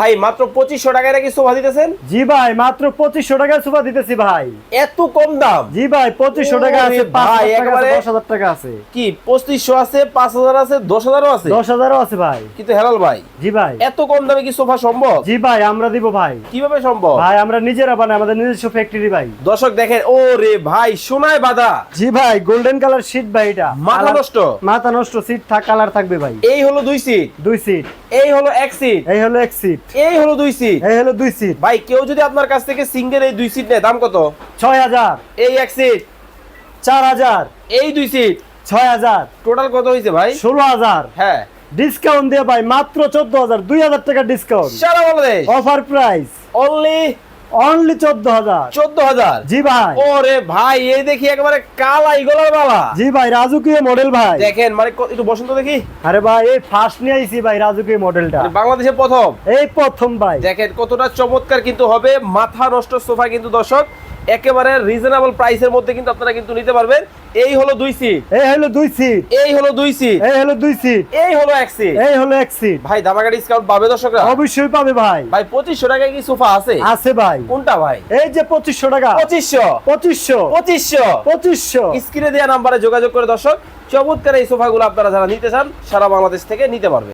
ভাই মাত্র পঁচিশশো টাকায় নাকি সোফা দিতেছেন? জি ভাই মাত্র পঁচিশশো টাকায় সোফা দিতেছি ভাই। এত কম দাম? জি ভাই পঁচিশশো টাকা আছে ভাই, একেবারে- দশ হাজার টাকা আছে। কি পঁচিশশো আছে পাঁচ হাজার আছে দশ হাজারও আছে? দশ হাজারও আছে ভাই। কিন্তু হেলাল ভাই জি ভাই। এত কম দামে কি সোফা সম্ভব? জি ভাই আমরা দিব ভাই। কীভাবে সম্ভব? ভাই আমরা নিজেরা বানাই আমাদের নিজস্ব ফ্যাক্টরি ভাই। দর্শক দেখেন ও রে ভাই সোনায় বাঁধা। জি ভাই গোল্ডেন কালার শীট ভাই এটা। মাথা নষ্ট। মাথা নষ্ট সিট থাক কালার থাকবে ভাই। এই হলো দুই সিট দুই সিট এই হলো এক সিট এই হলো এক সিট এই হলো দুই সিট এই হলো দুই সিট ভাই কেউ যদি আপনার কাছ থেকে সিঙ্গেল এই দুই সিট নেয় দাম কত? ছয় হাজার। এই এক সিট চার হাজার। এই দুই সিট ছয় হাজার। টোটাল কত হয়েছে ভাই? ষোলো হাজার। হ্যাঁ। ডিসকাউন্ট দিয়ে ভাই মাত্র চোদ্দ হাজার। দুই হাজার টাকা ডিসকাউন্ট সারা Bangladesh? Offer price only only চোদ্দ হাজার। চোদ্দ হাজার? জি ভাই। ওরে ভাই এই দেখি একেবারে কালা ইগলার বালা। জি ভাই রাজুকীয় মডেল ভাই। দেখেন মানে একটু বসন্ত দেখি। আরে ভাই এই ফার্স্ট নিয়ে আইছি ভাই রাজুকীয় মডেলটা মানে বাংলাদেশে প্রথম? এই প্রথম ভাই। দেখেন কতটা চমৎকার কিন্তু হবে। মাথা নষ্ট সোফা কিন্তু দর্শক। একেবারে রিজনেবল প্রাইসের মধ্যে কিন্তু আপনারা কিন্তু নিতে পারবেন। এই হলো দুই সিট এই হলো দুই সিট এই হলো দুই সিট এই হলো দুই সিট এই হলো এক সিট এই হলো এক সিট ভাই দামাকা ডিসকাউন্ট পাবে দর্শকরা? অবশ্যই পাবে ভাই। ভাই পঁচিশশো টাকায় কি সোফা আছে? আছে ভাই। কোনটা ভাই? এই যে পঁচিশশো টাকা। পঁচিশশো। পঁচিশশো। পঁচিশশো। পঁচিশশো। স্ক্রিনে দেওয়া নাম্বারে যোগাযোগ করে দর্শক চমৎকার এই সোফাগুলো আপনারা যারা নিতে চান সারা বাংলাদেশ থেকে নিতে পারবে।